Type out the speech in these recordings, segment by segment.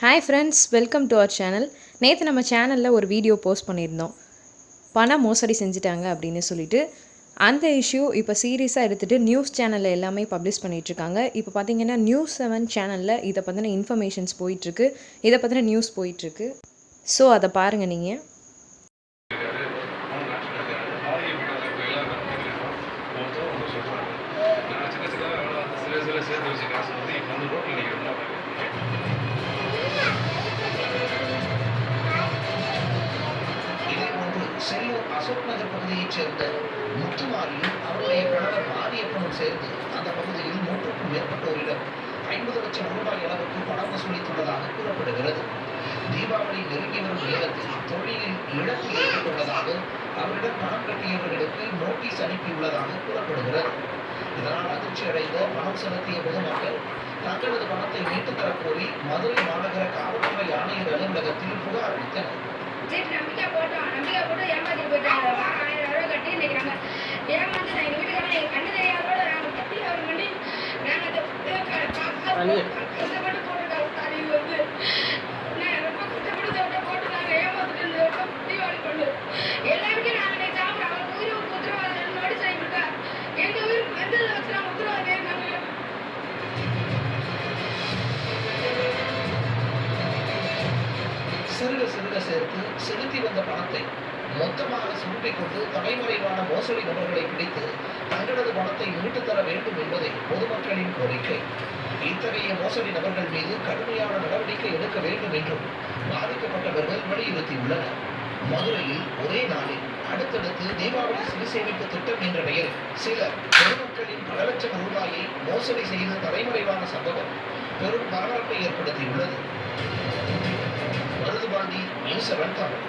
Hi friends welcome to our channel நேற்று நம்ம சேனலில் ஒரு வீடியோ போஸ்ட் பண்ணியிருந்தோம். பண மோசடி செஞ்சுட்டாங்க அப்படின்னு சொல்லிட்டு. அந்த இஷ்யூ இப்போ சீரியஸாக எடுத்துகிட்டு நியூஸ் சேனலில் எல்லாமே பப்ளிஷ் பண்ணிகிட்ருக்காங்க இப்போ பார்த்தீங்கன்னா நியூஸ் செவன் சேனலில் இதை பற்றின இன்ஃபர்மேஷன்ஸ் போயிட்டுருக்கு. இதை பற்றின நியூஸ் போயிட்டுருக்கு. ஸோ அதை பாருங்கள் நீங்கள் சேர்த்து வச்சு காசு வந்து இப்போ வந்து ரோட்டில் நிற்கிறோம் அசோக் நகர் பகுதியைச் சேர்ந்த முத்துமாரியும் அவருடைய கணவர் மாரியப்பனும் சேர்ந்து அந்த பகுதியில் நூற்றுக்கும் மேற்பட்டோரிடம் ஐம்பது லட்சம் ரூபாய் அளவுக்கு பணம் வசூலித்துள்ளதாக கூறப்படுகிறது. தீபாவளி நெருங்கி வரும் நேரத்தில் தொழிலில் இழப்பு ஏற்பட்டுள்ளதாக அவரிடம் பணம் கட்டியவர்களுக்கு நோட்டீஸ் அனுப்பியுள்ளதாக கூறப்படுகிறது. இதனால் அதிர்ச்சி அடைந்த பணம் செலுத்திய பொதுமக்கள் தங்களது பணத்தை மீட்டுத் தரக் கோரி மதுரை மாநகர காவல்துறை ஆணையர் அலுவலகத்தில் புகார் அளித்தனர். கேட்காங்க சிறுக சிறுக சேர்த்து செலுத்தி வந்த பணத்தை மொத்தமாக சுருட்டிக் கொண்டு தலைமறைவான மோசடி நபர்களை பிடித்து தங்களது பணத்தை மீட்டுத்தர வேண்டும் என்பதே பொதுமக்களின் கோரிக்கை. இத்தகைய மோசடி நபர்கள் மீது கடுமையான நடவடிக்கை எடுக்க வேண்டும் என்றும் பாதிக்கப்பட்டவர்கள் வலியுறுத்தியுள்ளனர். மதுரையில் ஒரே நாளில் அடுத்தடுத்து தீபாவளி சிறு சேமிப்பு திட்டம் என்ற பெயரில் சிலர் பொதுமக்களின் பல லட்சம் ரூபாயை மோசடி செய்த தலைமறைவான சம்பவம் பெரும் பரபரப்பை ஏற்படுத்தியுள்ளது. Maruthupandi news seven Tamil.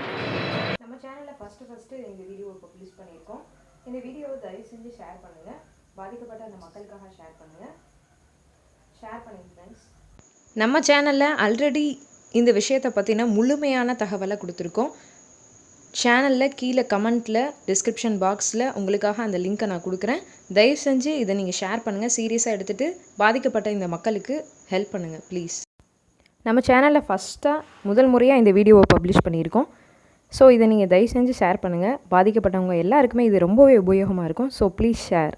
நம்ம சேனலில் ஃபஸ்ட்டு ஃபஸ்ட்டு இந்த வீடியோவை பப்ளிஷ் பண்ணியிருக்கோம். இந்த வீடியோவை தயவு செஞ்சு ஷேர் பண்ணுங்கள் பாதிக்கப்பட்ட அந்த மக்களுக்காக ஷேர் பண்ணுங்கள் ஷேர் பண்ணுங்க ஃப்ரெண்ட்ஸ் நம்ம சேனலில் ஆல்ரெடி இந்த விஷயத்தை பற்றின முழுமையான தகவலை கொடுத்துருக்கோம். சேனலில் கீழே கமெண்ட்டில் டிஸ்கிரிப்ஷன் பாக்ஸில் உங்களுக்காக அந்த லிங்க்கை நான் கொடுக்குறேன். தயவு செஞ்சு இதை நீங்கள் ஷேர் பண்ணுங்கள் சீரியஸாக எடுத்துகிட்டு பாதிக்கப்பட்ட இந்த மக்களுக்கு ஹெல்ப் பண்ணுங்கள் ப்ளீஸ் நம்ம சேனலில் ஃபஸ்ட்டாக முதல் முறையாக இந்த வீடியோவை பப்ளிஷ் பண்ணியிருக்கோம். ஸோ இதை நீங்கள் தயவு செஞ்சு ஷேர் பண்ணுங்கள் பாதிக்கப்பட்டவங்க எல்லாருக்குமே இது ரொம்பவே உபயோகமாக இருக்கும். So please share